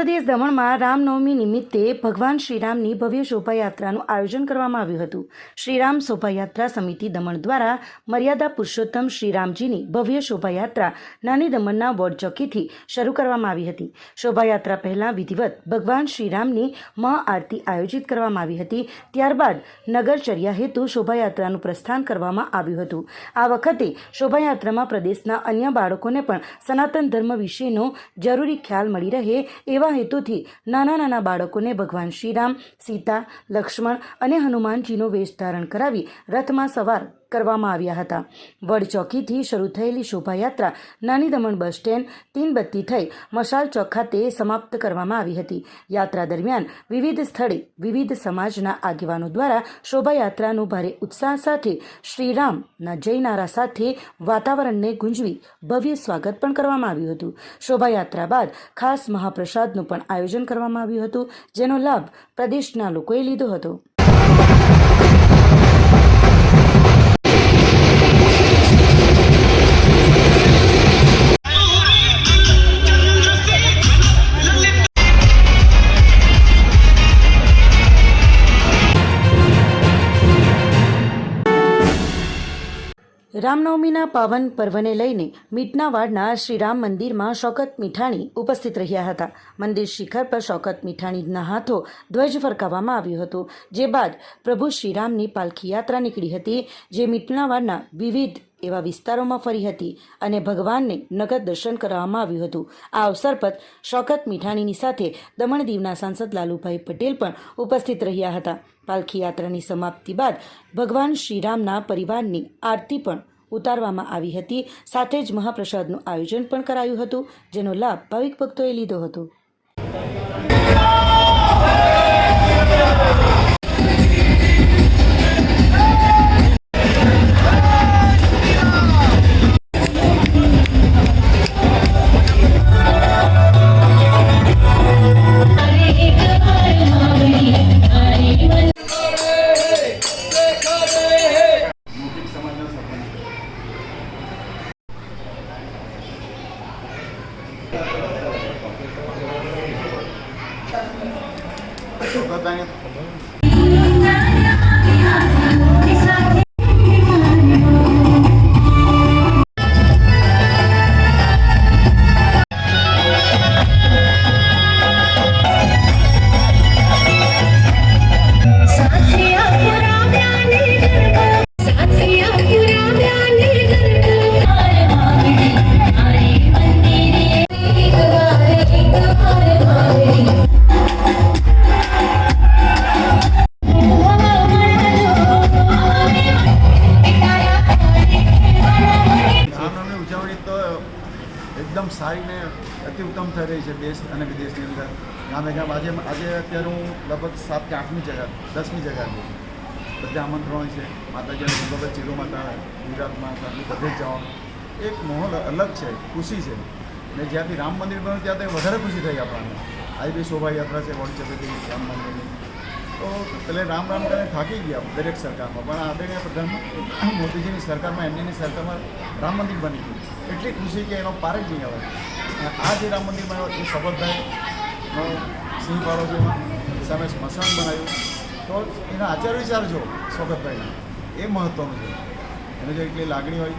પ્રદેશ દમણમાં રામનવમી નિમિત્તે ભગવાન શ્રીરામની ભવ્ય શોભાયાત્રાનું આયોજન કરવામાં આવ્યું હતું. શ્રીરામ શોભાયાત્રા સમિતિ દમણ દ્વારા મર્યાદા પુરુષોત્તમ શ્રીરામજીની ભવ્ય શોભાયાત્રા નાની દમણના વોર્ડ ચોકીથી શરૂ કરવામાં આવી હતી. શોભાયાત્રા પહેલાં વિધિવત ભગવાન શ્રીરામની મહાઆરતી આયોજિત કરવામાં આવી હતી. ત્યારબાદ નગરચર્યા હેતુ શોભાયાત્રાનું પ્રસ્થાન કરવામાં આવ્યું હતું. આ વખતે શોભાયાત્રામાં પ્રદેશના અન્ય બાળકોને પણ સનાતન ધર્મ વિશેનો જરૂરી ખ્યાલ મળી રહે એવા હેતુથી નાના નાના બાળકોને ભગવાન શ્રીરામ, સીતા, લક્ષ્મણ અને હનુમાનજીનો વેશ ધારણ કરાવી રથમાં સવાર કરવામાં આવ્યા હતા. વડચોકીથી શરૂ થયેલી શોભાયાત્રા, નાની દમણ બસ સ્ટેન્ડ, તીનબત્તી થઈ મશાલ ચોક ખાતે સમાપ્ત કરવામાં આવી હતી. યાત્રા દરમિયાન વિવિધ સ્થળે વિવિધ સમાજના આગેવાનો દ્વારા શોભાયાત્રાનું ભારે ઉત્સાહ સાથે શ્રીરામના જયનારા સાથે વાતાવરણને ગુંજવી ભવ્ય સ્વાગત પણ કરવામાં આવ્યું હતું. શોભાયાત્રા બાદ ખાસ મહાપ્રસાદનું પણ આયોજન કરવામાં આવ્યું હતું, જેનો લાભ પ્રદેશના લોકોએ લીધો હતો. રામનવમીના પાવન પર્વને લઈને મીટનાવાડના શ્રીરામ મંદિરમાં શોકત મીઠાણી ઉપસ્થિત રહ્યા હતા. મંદિર શિખર પર શોકત મીઠાણીના હાથો ધ્વજ ફરકાવવામાં આવ્યો હતો. જે બાદ પ્રભુ શ્રીરામની પાલખી યાત્રા નીકળી હતી, જે મીટનાવાડના વિવિધ એવા વિસ્તારોમાં ફરી હતી અને ભગવાનને નગદ દર્શન કરવામાં આવ્યું હતું. આ અવસર પર શોકત મીઠાણીની સાથે દમણ દીવના સાંસદ લાલુભાઈ પટેલ પણ ઉપસ્થિત રહ્યા હતા. પાલખી યાત્રાની સમાપ્તિ બાદ ભગવાન શ્રીરામના પરિવારની આરતી પણ ઉતારવામાં આવી હતી. સાથે જ મહાપ્રસાદનું આયોજન પણ કરાયું હતું, જેનો લાભ ભાવિક ભક્તોએ લીધો હતો. ગામે ગામ આજે આજે અત્યારે હું લગભગ સાત કે આઠમી જગ્યા દસમી જગ્યા છું. બધા આમંત્રણો છે. માતાજીના ભગવત ચીરો માતા, ગુજરાતમાં ત્યાંથી બધે જ જવાનું. એક માહોલ અલગ છે, ખુશી છે. ને જ્યાંથી રામ મંદિર બન્યું ત્યાંથી વધારે ખુશી થઈ આપણને. આજે બી શોભાયાત્રા છે વણ ચતુર્થી રામ મંદિરની. તો પેલે રામ રામ કરીને થાકી ગયા દરેક સરકારમાં. પણ આદરણીય પ્રધાનમંત્રી મોદીજીની સરકારમાં, એમનીની સરકારમાં રામ મંદિર બની ગયું. એટલી ખુશી કે એનો પાર જ નહીં આવે. આ જે રામ મંદિર બન્યો, એ શપથભાઈનો સિંહ પાડો છે સામે સ્મશાન બનાવ્યું. તો એના આચાર વિચાર જો સોગતભાઈના. એ મહત્ત્વનું છે. એને જો એટલી લાગણી હોય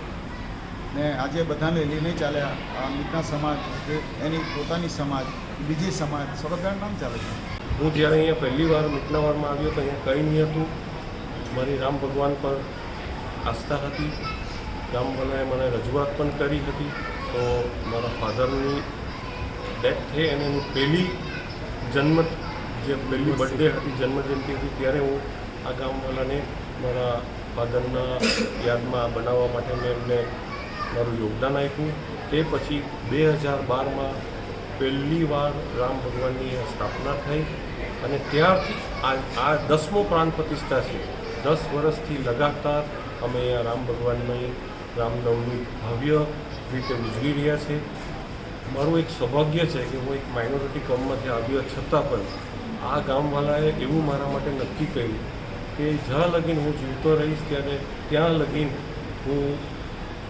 ને આજે બધાને લઈને ચાલ્યા આ મિતના સમાજ કે એની પોતાની સમાજ, બીજી સમાજ શોકતભાઈનું નામ ચાલે છે. હું જ્યારે અહીંયા પહેલી વાર મીટનાવારમાં આવ્યો તો અહીંયા કંઈ નહીં હતું. મારી રામ ભગવાન પર આસ્થા હતી. રામ ભગવાને મને રજૂઆત પણ કરી હતી. તો મારા ફાધરની ડેથ થઈ અને હું પહેલી જન્મ, જે પહેલી બર્થડે હતી, જન્મજયંતિ હતી, ત્યારે હું આ ગામવાળાને મારા ફાધરના યાદમાં બનાવવા માટે મેં એમને મારું યોગદાન આપ્યું. તે પછી બે હજાર બારમાં પહેલી વાર રામ ભગવાનની સ્થાપના થઈ અને ત્યારથી આ આ દસમો પ્રાણ પ્રતિષ્ઠા છે. દસ વર્ષથી લગાતાર અમે અહીંયા રામ ભગવાનની રામનવમી ભવ્ય રીતે ઉજવી રહ્યા છે મારું એક સૌભાગ્ય છે કે હું એક માઇનોરિટી કોમમાંથી આવ્યો છતાં પણ આ ગામવાળાએ એવું મારા માટે નક્કી કર્યું કે જ્યાં લગીન હું જીવતો રહીશ ત્યારે ત્યાં લગીન હું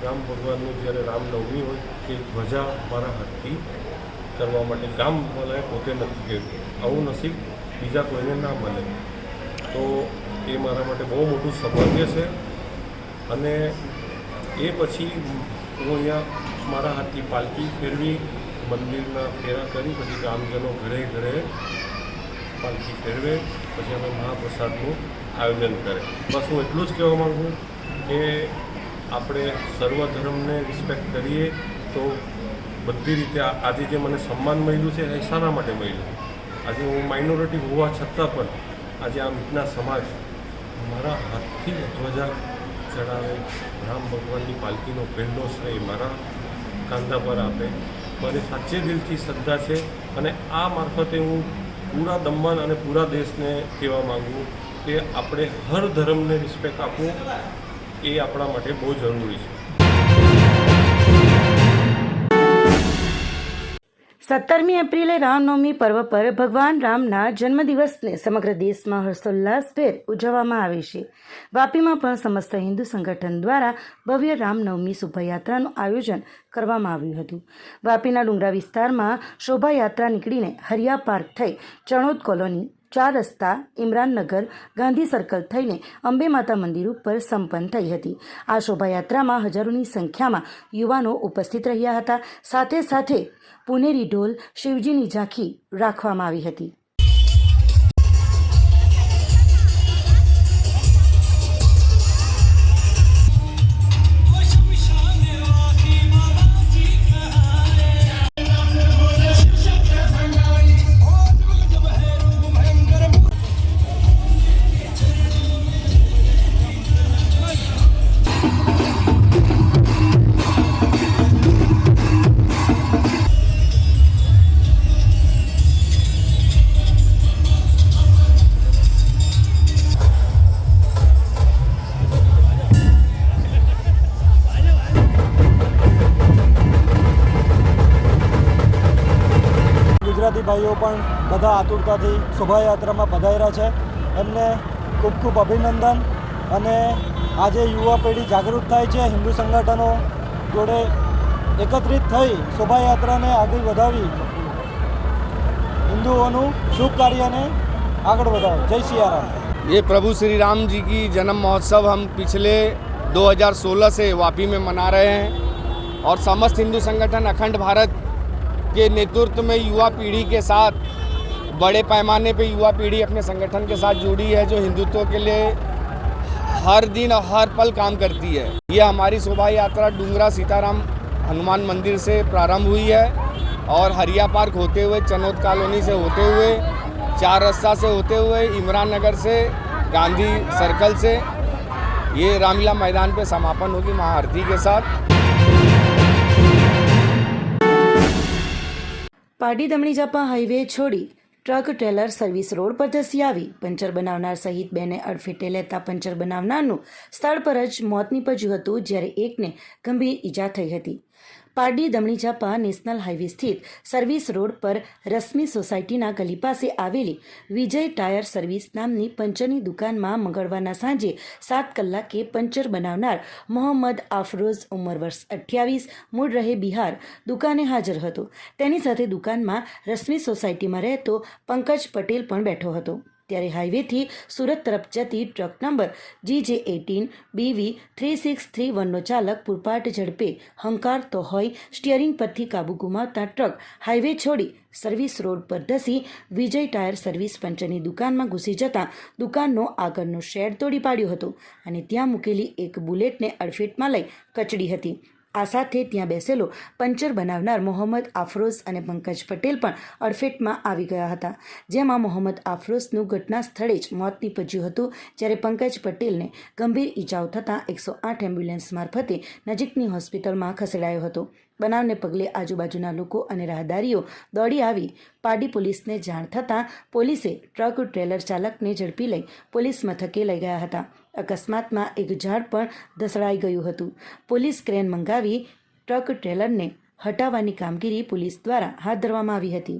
રામ ભગવાનનું જ્યારે રામનવમી હોય તે ધ્વજા મારા હાથથી કરવા માટે ગામવાળાએ પોતે નથી કર્યું. આવું નસીબ બીજા કોઈને ના મળે. તો એ મારા માટે બહુ મોટું સૌભાગ્ય છે. અને એ પછી હું અહીંયા મારા હાથથી પાલકી ફેરવી, મંદિરના ફેરા કરી, પછી ગામજનો ઘરે ઘરે પાલકી ફેરવે, પછી અમે મહાપ્રસાદનું આયોજન કરે. બસ હું એટલું જ કહેવા માગું કે આપણે સર્વ ધર્મને રિસ્પેક્ટ કરીએ તો બધી રીતે આજે જે મને સન્માન મળ્યું છે, એ શાના માટે મળ્યું. આજે હું માઇનોરિટી હોવા છતાં પણ આજે આ મીટના સમાજ મારા હાથથી ધ્વજા ચડાવે, રામ ભગવાનની પાલકીનો પહેલો શ્રેય મારા કાંધા પર આપે. મને સાચે દિલથી શ્રદ્ધા છે અને આ મારફતે હું પૂરા દમણ અને પૂરા દેશને કહેવા માગું કે આપણે હર ધર્મને રિસ્પેક્ટ આપવું એ આપણા માટે બહુ જરૂરી છે. સત્તરમી એપ્રિલે રામનવમી પર્વ પર ભગવાન રામના જન્મદિવસને સમગ્ર દેશમાં હર્ષોલ્લાસભેર ઉજવવામાં આવે છે. વાપીમાં પણ સમસ્ત હિન્દુ સંગઠન દ્વારા ભવ્ય રામનવમી શોભાયાત્રાનું આયોજન કરવામાં આવ્યું હતું. વાપીના ડુંગરા વિસ્તારમાં શોભાયાત્રા નીકળીને હરિયા પાર્ક થઈ ચણોદ કોલોની ચાર રસ્તા ઇમરાનનગર ગાંધી સર્કલ થઈને અંબે માતા મંદિર ઉપર સંપન્ન થઈ હતી. આ શોભાયાત્રામાં હજારોની સંખ્યામાં યુવાનો ઉપસ્થિત રહ્યા હતા. સાથે સાથે પુનેરી ઢોલ શિવજીની ઝાંખી રાખવામાં આવી હતી. આતુરતાથી શોભાયાત્રામાં પધાર્યા છે એમને ખૂબ ખૂબ અભિનંદન અને આજે યુવા પેઢી જાગૃત થાય છે હિન્દુ સંગઠનો જોડે એકત્રિત થઈ શોભાયાત્રાને આગળ વધાવી હિન્દુઓનું શુભ કાર્યને આગળ વધાવે જય સિયારામ ये प्रभु श्री राम जी की जन्म महोत्सव हम पिछले 2016 से वापी में मना रहे हैं और समस्त हिंदू संगठन अखंड भारत के नेतृत्व में युवा पीढ़ी के साथ बड़े पैमाने पे युवा पीढ़ी अपने संगठन के साथ जुड़ी है जो हिंदुत्व के लिए हर दिन और हर पल काम करती है ये हमारी शोभा यात्रा डूंगरा सीताराम हनुमान मंदिर से प्रारंभ हुई है और हरिया पार्क होते हुए चनौद कॉलोनी से होते हुए चार रास्ता से होते हुए इमरान नगर से गांधी सर्कल से ये रामलीला मैदान पे समापन होगी महाआरती के साथ પાડી દમણી જાપા હાઈવે છોડી ટ્રક ટ્રેલર સર્વિસ રોડ પર ધસી આવી. પંચર બનાવનાર સહિત બેને અડફેટે લેતા પંચર બનાવનારનું સ્થળ પર જ મોત નીપજ્યું હતું, જ્યારે એકને ગંભીર ઈજા થઈ હતી. પારડી દમણી જાપા નેશનલ હાઈવે સ્થિત સર્વિસ રોડ પર રશ્મિ સોસાયટીના ગલી પાસે આવેલી વિજય ટાયર સર્વિસ નામની પંચરની દુકાનમાં મંગળવારના સાંજે સાત કલાકે પંચર બનાવનાર મોહમ્મદ આફરોઝ ઉંમર વર્ષ અઠ્યાવીસ, મૂળ રહે બિહાર, દુકાને હાજર હતો. તેની સાથે દુકાનમાં રશ્મિ સોસાયટીમાં રહેતો પંકજ પટેલ પણ બેઠો હતો. ત્યારે હાઈવેથી સુરત તરફ જતી truck number G J eighteen B V three six three વનનો ચાલક પૂરપાટ ઝડપે હંકારતો હોય સ્ટિયરિંગ પરથી કાબુ ગુમાવતા ટ્રક હાઈવે છોડી સર્વિસ રોડ પર ધસી વિજય ટાયર સર્વિસ પંચરની દુકાનમાં ઘૂસી જતાં દુકાનનો આગળનો શેડ તોડી પાડ્યો હતો અને ત્યાં મૂકેલી એક બુલેટને અડફેટમાં લઈ કચડી હતી. આ સાથે ત્યાં બેસેલો પંચર બનાવનાર મોહમ્મદ આફરોઝ અને પંકજ પટેલ પણ અડફેટમાં આવી ગયા હતા. જેમાં મોહમ્મદ આફરોઝનું ઘટના સ્થળે જ મોત નીપજ્યું હતું, જ્યારે પંકજ પટેલને ગંભીર ઈજાઓ થતાં એકસો આઠ એમ્બ્યુલન્સ મારફતે નજીકની હોસ્પિટલમાં ખસેડાયો હતો. બનાવને પગલે આજુબાજુના લોકો અને રાહદારીઓ દોડી આવી. પાડી પોલીસને જાણ થતાં પોલીસે ટ્રક ટ્રેલર ચાલકને ઝડપી લઈ પોલીસ મથકે લઈ ગયા હતા. અકસ્માતમાં એક ઝાડ પણ ધસડાઈ ગયું હતું. પોલીસ ક્રેન મંગાવી ટ્રક ટ્રેલરને હટાવવાની કામગીરી પોલીસ દ્વારા હાથ ધરવામાં આવી હતી.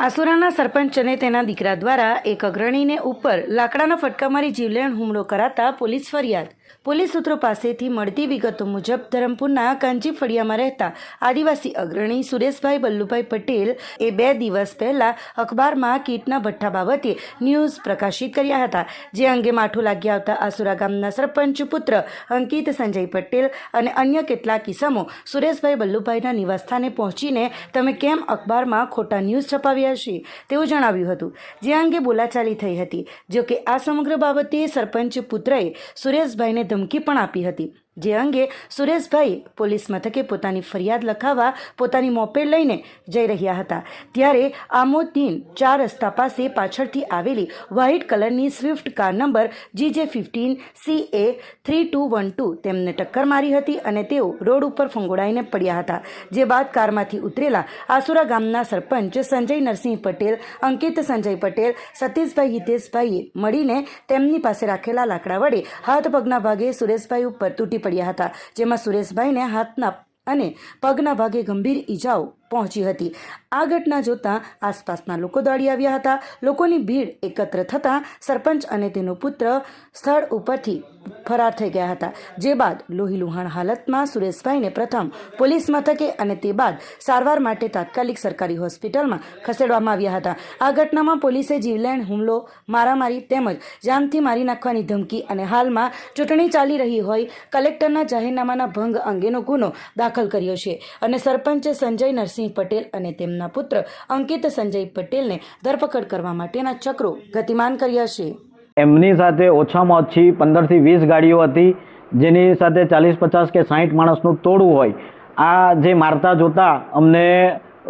આસુરાના સરપંચ અને તેના દીકરા દ્વારા એક અગ્રણીને ઉપર લાકડાના ફટકા મારી જીવલેણ હુમલો કરાતા પોલીસ ફરિયાદ. પોલીસ સૂત્રો પાસેથી મળતી વિગતો મુજબ ધરમપુરના કાંજી ફળિયામાં રહેતા આદિવાસી અગ્રણી સુરેશભાઈ વલ્લુભાઈ પટેલ એ બે દિવસ પહેલા અખબારમાં કીટના ભઠ્ઠા બાબતે ન્યૂઝ પ્રકાશિત કર્યા હતા. જે અંગે માઠું લાગી આવતા આસુરા ગામના સરપંચ પુત્ર અંકિત સંજય પટેલ અને અન્ય કેટલાક ઇસમો સુરેશભાઈ વલ્લુભાઈના નિવાસસ્થાને પહોંચીને તમે કેમ અખબારમાં ખોટા ન્યૂઝ છપાવ્યા છે તેવું જણાવ્યું હતું. જે અંગે બોલાચાલી થઈ હતી જોકે આ સમગ્ર બાબતે સરપંચ પુત્રએ સુરેશભાઈને ધમકી પણ આપી હતી. જે અંગે સુરેશભાઈ પોલીસ મથકે પોતાની ફરિયાદ લખાવવા પોતાની મોપેડ લઈને જઈ રહ્યા હતા. ત્યારે આમોદીન ચાર રસ્તા પાસે પાછળથી આવેલી વ્હાઇટ કલરની Swift car number GJ fifteen C A three two one two તેમને ટક્કર મારી હતી અને તેઓ રોડ ઉપર ફંગોળાઈને પડ્યા હતા. જે બાદ કારમાંથી ઉતરેલા આસુરા ગામના સરપંચ સંજય નરસિંહ પટેલ, અંકિત સંજય પટેલ, સતીશભાઈ હિતેશભાઈએ મળીને તેમની પાસે રાખેલા લાકડા વડે હાથ પગના ભાગે સુરેશભાઈ ઉપર તૂટી પડ્યા હતા જેમાં સુરેશભાઈને હાથના અને પગના ભાગે ગંભીર ઈજાઓ પહોંચી હતી. આ ઘટના જોતા આસપાસના લોકો દોડી આવ્યા હતા. લોકોની ભીડ એકત્ર થતાં સરપંચ અને તેનો પુત્ર સ્થળ ઉપરથી ફરાર થઈ ગયા હતા. જે બાદ લોહીલુહાણ હાલતમાં સુરેશભાઈને પ્રથમ પોલીસ મથકે અને તે બાદ સારવાર માટે તાત્કાલિક સરકારી હોસ્પિટલમાં ખસેડવામાં આવ્યા હતા. આ ઘટનામાં પોલીસે જીવલેણ હુમલો, મારામારી તેમજ જાનથી મારી નાખવાની ધમકી અને હાલમાં ચૂંટણી ચાલી રહી હોય કલેક્ટરના જાહેરનામાના ભંગ અંગેનો ગુનો દાખલ કર્યો છે અને સરપંચ સંજય નરસિંહ પટેલ અને તેમના પુત્ર અંકિત સંજય પટેલને ધરપકડ કરવા માટેના ચક્રો ગતિમાન કર્યા છે. એમની સાથે ઓછામાં ઓછી પંદરથી વીસ ગાડીઓ હતી, જેની સાથે ચાલીસ, પચાસ કે સાહીઠ માણસનું તોડવું હોય. આ જે મારતા જોતા અમને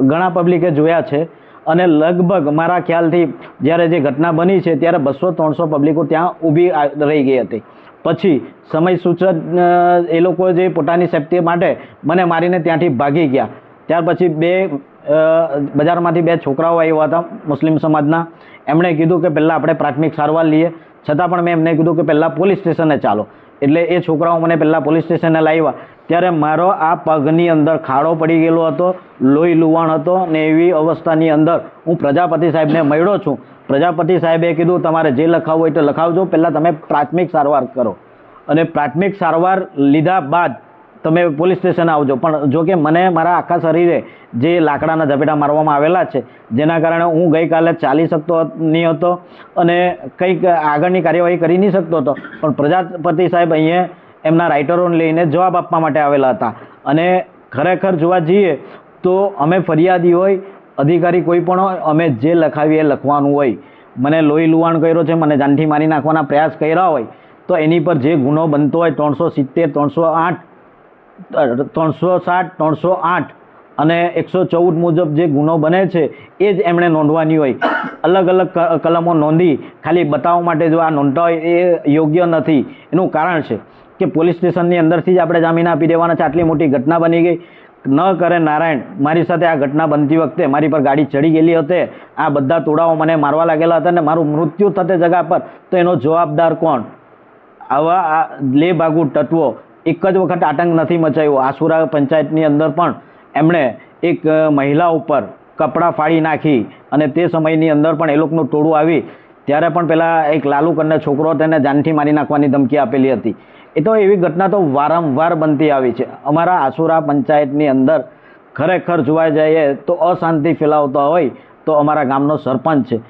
ઘણા પબ્લિકે જોયા છે અને લગભગ મારા ખ્યાલથી જ્યારે જે ઘટના બની છે ત્યારે બસો ત્રણસો પબ્લિકો ત્યાં ઊભી રહી ગઈ હતી. પછી સમય સૂચન એ લોકો જે પોતાની સેફટી માટે મને મારીને ત્યાંથી ભાગી ગયા. ત્યાર પછી બે બજારમાંથી બે છોકરાઓ આવ્યા હતા મુસ્લિમ સમાજના. એમણે કીધું કે પહેલાં આપણે પ્રાથમિક સારવાર લઈએ. છતાં પણ મેં એમને કીધું કે પહેલાં પોલીસ સ્ટેશને ચાલો. એટલે એ છોકરાઓ મને પહેલાં પોલીસ સ્ટેશને લાવ્યા. ત્યારે મારો આ પગની અંદર ખાડો પડી ગયેલો હતો, લોહી લુવાણ હતો ને એવી અવસ્થાની અંદર હું પ્રજાપતિ સાહેબને મળ્યો છું. પ્રજાપતિ સાહેબે કીધું, તમારે જે લખાવવું હોય તો લખાવજો. પહેલાં તમે પ્રાથમિક સારવાર કરો. અને પ્રાથમિક સારવાર લીધા બાદ તમે પોલીસ સ્ટેશન આવજો. પણ જો કે મને મારા આખા શરીરે જે લાકડાના ઝપેટા મારવામાં આવેલા છે, જેના કારણે હું ગઈકાલે ચાલી શકતો નહીં હતો અને કંઈક આગળની કાર્યવાહી કરી નહીં શકતો હતો. પણ પ્રજાપતિ સાહેબ અહીંયા એમના રાઇટરોને લઈને જવાબ આપવા માટે આવેલા હતા. અને ખરેખર જોવા જઈએ તો અમે ફરિયાદી હોય, અધિકારી કોઈ પણ હોય, અમે જે લખાવીએ લખવાનું હોય. મને લોહી લુવાણ કર્યો છે, મને જાનથી મારી નાખવાના પ્રયાસ કર્યા હોય, તો એની પર જે ગુનો બનતો હોય, ત્રણસો સિત્તેર, ત્રણસો આઠ ત્રણસો સાત, ત્રણસો આઠ અને એકસો ચૌદ મુજબ જે ગુનો બને છે, એ જ એમણે નોંધવાની હોય. અલગ અલગ કલમો નોંધી ખાલી બતાવવા માટે જો આ નોંધતા હોય, એ યોગ્ય નથી. એનું કારણ છે કે પોલીસ સ્ટેશનની અંદરથી જ આપણે જામીન આપી દેવાના છે. આટલી મોટી ઘટના બની ગઈ. ન કરે નારાયણ, મારી સાથે આ ઘટના બનતી વખતે મારી પર ગાડી ચડી ગયેલી હતી. આ બધા તોડાઓ મને મારવા લાગેલા હતા અને મારું મૃત્યુ થતે જગા પર. તો એનો જવાબદાર કોણ? આવા આ લે ભાગુ તત્વો એક જ વખત આતંક નથી મચાવ્યો આસુરા પંચાયતની અંદર પણ એમણે એક મહિલા ઉપર કપડાં ફાડી નાખી અને તે સમયની અંદર પણ એ લોકોનું ટોળું આવી. ત્યારે પણ પેલા એક લાલુ કરને છોકરો તેને જાનથી મારી નાખવાની ધમકી આપેલી હતી. એ તો એવી ઘટના તો વારંવાર બનતી આવી છે. અમારા આસુરા પંચાયતની અંદર ખરેખર જોવા જઈએ તો અશાંતિ ફેલાવતા હોય તો અમારા ગામનો સરપંચ છે.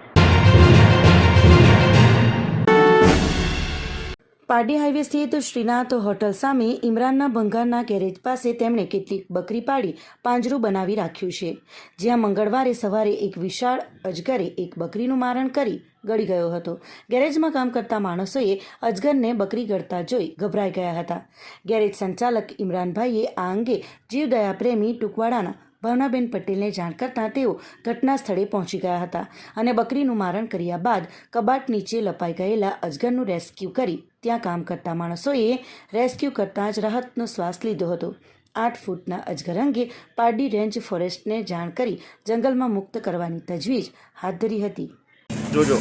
પારડી હાઈવે સ્થિત શ્રીનાથ હોટલ સામે ઇમરાનના ભંગારના ગેરેજ પાસે તેમણે કેટલીક બકરી પાડી પાંજરું બનાવી રાખ્યું છે. જ્યાં મંગળવારે સવારે એક વિશાળ અજગરે એક બકરીનું મારણ કરી ગળી ગયો હતો. ગેરેજમાં કામ કરતા માણસોએ અજગરને બકરી ગળતા જોઈ ગભરાઈ ગયા હતા. ગેરેજ સંચાલક ઇમરાનભાઈએ આ અંગે જીવદયા પ્રેમી ટુકવાડાના ભાવનાબેન પટેલને જાણ કરતાં તેઓ ઘટના સ્થળે પહોંચી ગયા હતા અને બકરીનું મારણ કર્યા બાદ કબાટ નીચે લપાઈ ગયેલા અજગરનું રેસ્ક્યુ કરી ત્યાં કામ કરતા માણસોએ રેસ્ક્યુ કરતાં જ રાહતનો શ્વાસ લીધો હતો. આઠ ફૂટના અજગર અંગે પારડી રેન્જ ફોરેસ્ટને જાણ કરી જંગલમાં મુક્ત કરવાની તજવીજ હાથ ધરી હતી. જોજો.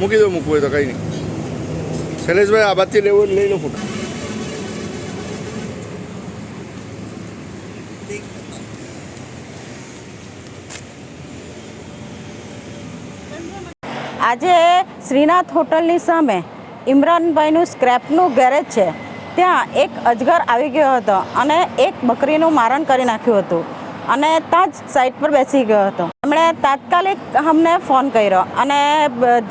મૂકી દો મૂકવું હોય તો કંઈ નહીં. શૈલેષભાઈ, આ બાદથી લેવું લઈ લો ફોટો. આજે શ્રીનાથ હોટલની સામે ઇમરાનભાઈનું સ્ક્રેપનું ગેરેજ છે. ત્યાં એક અજગર આવી ગયો હતો અને એક બકરીનું મારણ કરી નાખ્યું હતું અને ત્યાં જ સાઈડ પર બેસી ગયો હતો. એમણે તાત્કાલિક અમને ફોન કર્યો અને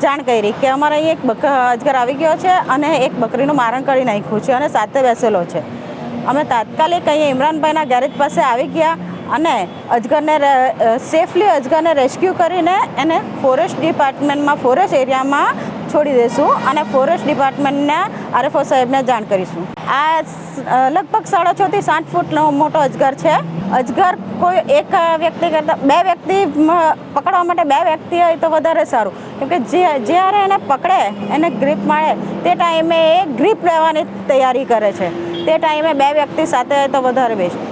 જાણ કરી કે અમારે અહીં એક બક, અજગર આવી ગયો છે અને એક બકરીનું મારણ કરી નાખ્યું છે અને સાથે બેસેલો છે. અમે તાત્કાલિક અહીંયા ઇમરાનભાઈના ગેરેજ પાસે આવી ગયા અને અજગરને સેફલી અજગરને રેસ્ક્યુ કરીને એને ફોરેસ્ટ ડિપાર્ટમેન્ટમાં ફોરેસ્ટ એરિયામાં છોડી દઈશું અને ફોરેસ્ટ ડિપાર્ટમેન્ટના આરએફઓ સાહેબને જાણ કરીશું. આ લગભગ સાડા છ થી સાત ફૂટનો મોટો અજગર છે. અજગર કોઈ એક વ્યક્તિ કરતાં, બે વ્યક્તિ પકડવા માટે બે વ્યક્તિ હોય તો વધારે સારું. કેમકે જે, જ્યારે એને પકડે, એને ગ્રીપ મારે, તે ટાઈમે એ ગ્રીપ લેવાની તૈયારી કરે છે. તે ટાઈમે બે વ્યક્તિ સાથે હોય તો વધારે બેસ્ટ.